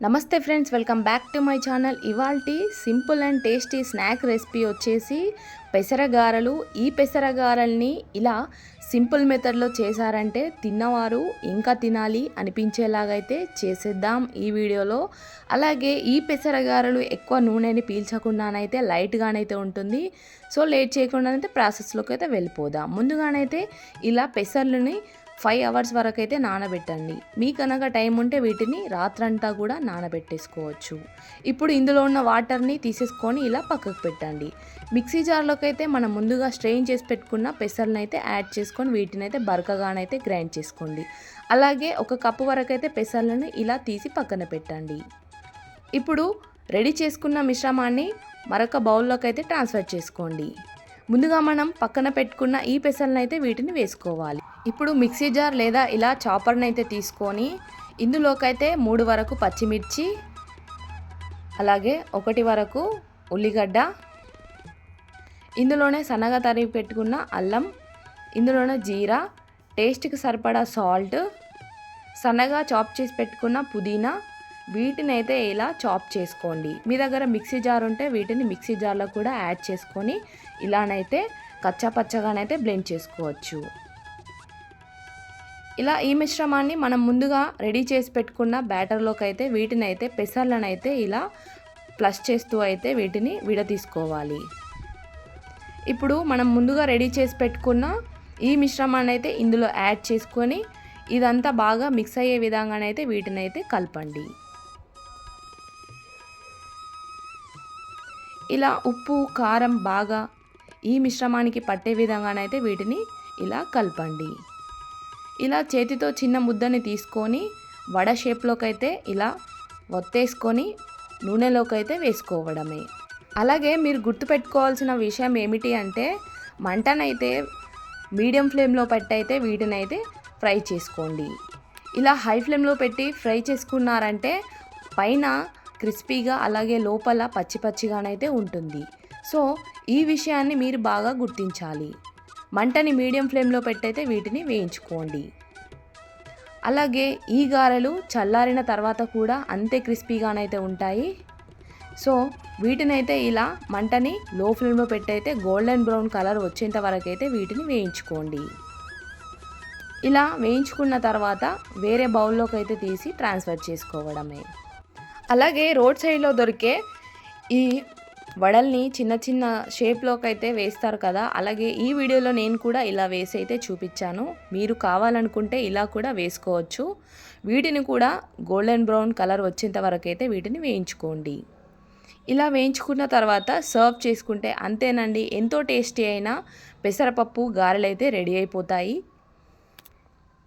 నమస్తే friends welcome back to my channel. ఇవాల్టి simple and tasty snack recipe వచ్చేసి పెసరగారలు. ఈ పెసరగారల్ని ఇలా సింపుల్ మెథడ్లో చేశారంటే తిన్నవారు ఇంకా తినాలి అనిపించేలాగైతే చేసేద్దాం ఈ వీడియోలో. అలాగే ఈ పెసరగారలు ఎక్కువ నూనెని పీల్చకుండానైతే లైట్గానైతే ఉంటుంది. సో లేట్ చేయకుండానైతే ప్రాసెస్లోకి అయితే వెళ్ళిపోదాం. ముందుగానైతే ఇలా పెసర్లని ఫైవ్ అవర్స్ వరకు అయితే నానబెట్టండి. మీకు కనుక టైం ఉంటే వీటిని రాత్రంతా కూడా నానబెట్టేసుకోవచ్చు. ఇప్పుడు ఇందులో ఉన్న వాటర్ని తీసేసుకొని ఇలా పక్కకు పెట్టండి. మిక్సీ జార్లోకి అయితే మనం ముందుగా స్ట్రెయిన్ చేసి పెట్టుకున్న పెసర్ని అయితే యాడ్ చేసుకొని వీటిని అయితే బరకగానైతే గ్రైండ్ చేసుకోండి. అలాగే ఒక కప్పు వరకు అయితే పెసర్లను ఇలా తీసి పక్కన పెట్టండి. ఇప్పుడు రెడీ చేసుకున్న మిశ్రమాన్ని మరొక బౌల్లోకి అయితే ట్రాన్స్ఫర్ చేసుకోండి. ముందుగా మనం పక్కన పెట్టుకున్న ఈ పెసలను అయితే వీటిని వేసుకోవాలి. ఇప్పుడు మిక్సీ జార్ లేదా ఇలా చాపర్ని అయితే తీసుకొని ఇందులోకైతే మూడు వరకు పచ్చిమిర్చి అలాగే ఒకటి వరకు ఉల్లిగడ్డ ఇందులోనే సన్నగా తరిగి పెట్టుకున్న అల్లం ఇందులోనే జీరా టేస్ట్కి సరిపడా సాల్ట్ సన్నగా చాప్ చేసి పెట్టుకున్న పుదీనా వీటిని అయితే ఇలా చాప్ చేసుకోండి. మీ దగ్గర మిక్సీ జార్ ఉంటే వీటిని మిక్సీ జార్లో కూడా యాడ్ చేసుకొని ఇలానైతే కచ్చా పచ్చగానైతే బ్లెండ్ చేసుకోవచ్చు. ఇలా ఈ మిశ్రమాన్ని మనం ముందుగా రెడీ చేసి పెట్టుకున్న బ్యాటర్లోకి అయితే వీటిని అయితే పెసర్లను అయితే ఇలా ప్లస్ చేస్తూ అయితే వీటిని విడతీసుకోవాలి ఇప్పుడు మనం ముందుగా రెడీ చేసి పెట్టుకున్న ఈ మిశ్రమాన్ని అయితే ఇందులో యాడ్ చేసుకొని ఇదంతా బాగా మిక్స్ అయ్యే విధంగానైతే వీటిని అయితే కలపండి. ఇలా ఉప్పు కారం బాగా ఈ మిశ్రమానికి పట్టే విధంగానైతే వీటిని ఇలా కలపండి. ఇలా చేతితో చిన్న ముద్దని తీసుకొని వడ షేప్లోకైతే ఇలా ఒత్తేసుకొని నూనెలోకైతే వేసుకోవడమే. అలాగే మీరు గుర్తుపెట్టుకోవాల్సిన విషయం ఏమిటి అంటే మంటనైతే మీడియం ఫ్లేమ్లో పెట్టయితే వీటినైతే ఫ్రై చేసుకోండి. ఇలా హై ఫ్లేమ్లో పెట్టి ఫ్రై చేసుకున్నారంటే పైన క్రిస్పీగా అలాగే లోపల పచ్చి పచ్చిగానైతే ఉంటుంది. సో ఈ విషయాన్ని మీరు బాగా గుర్తించాలి. మంటని మీడియం ఫ్లేమ్లో పెట్టయితే వీటిని వేయించుకోండి. అలాగే ఈ గారెలు చల్లారిన తర్వాత కూడా అంతే క్రిస్పీగానైతే ఉంటాయి. సో వీటినైతే ఇలా మంటని లో ఫ్లేమ్లో పెట్టయితే గోల్డెన్ బ్రౌన్ కలర్ వచ్చేంత వరకు అయితే వీటిని వేయించుకోండి. ఇలా వేయించుకున్న తర్వాత వేరే బౌల్లోకి అయితే తీసి ట్రాన్స్ఫర్ చేసుకోవడమే. అలాగే రోడ్ సైడ్లో దొరికే ఈ వడల్ని చిన్న చిన్న షేప్లోకి అయితే వేస్తారు కదా అలాగే ఈ వీడియోలో నేను కూడా ఇలా వేసి అయితే చూపించాను. మీరు కావాలనుకుంటే ఇలా కూడా వేసుకోవచ్చు. వీటిని కూడా గోల్డెన్ బ్రౌన్ కలర్ వచ్చేంత వరకు అయితే వీటిని వేయించుకోండి. ఇలా వేయించుకున్న తర్వాత సర్వ్ చేసుకుంటే అంతేనండి ఎంతో టేస్టీ అయిన పెసరపప్పు గారెలు అయితే రెడీ అయిపోతాయి.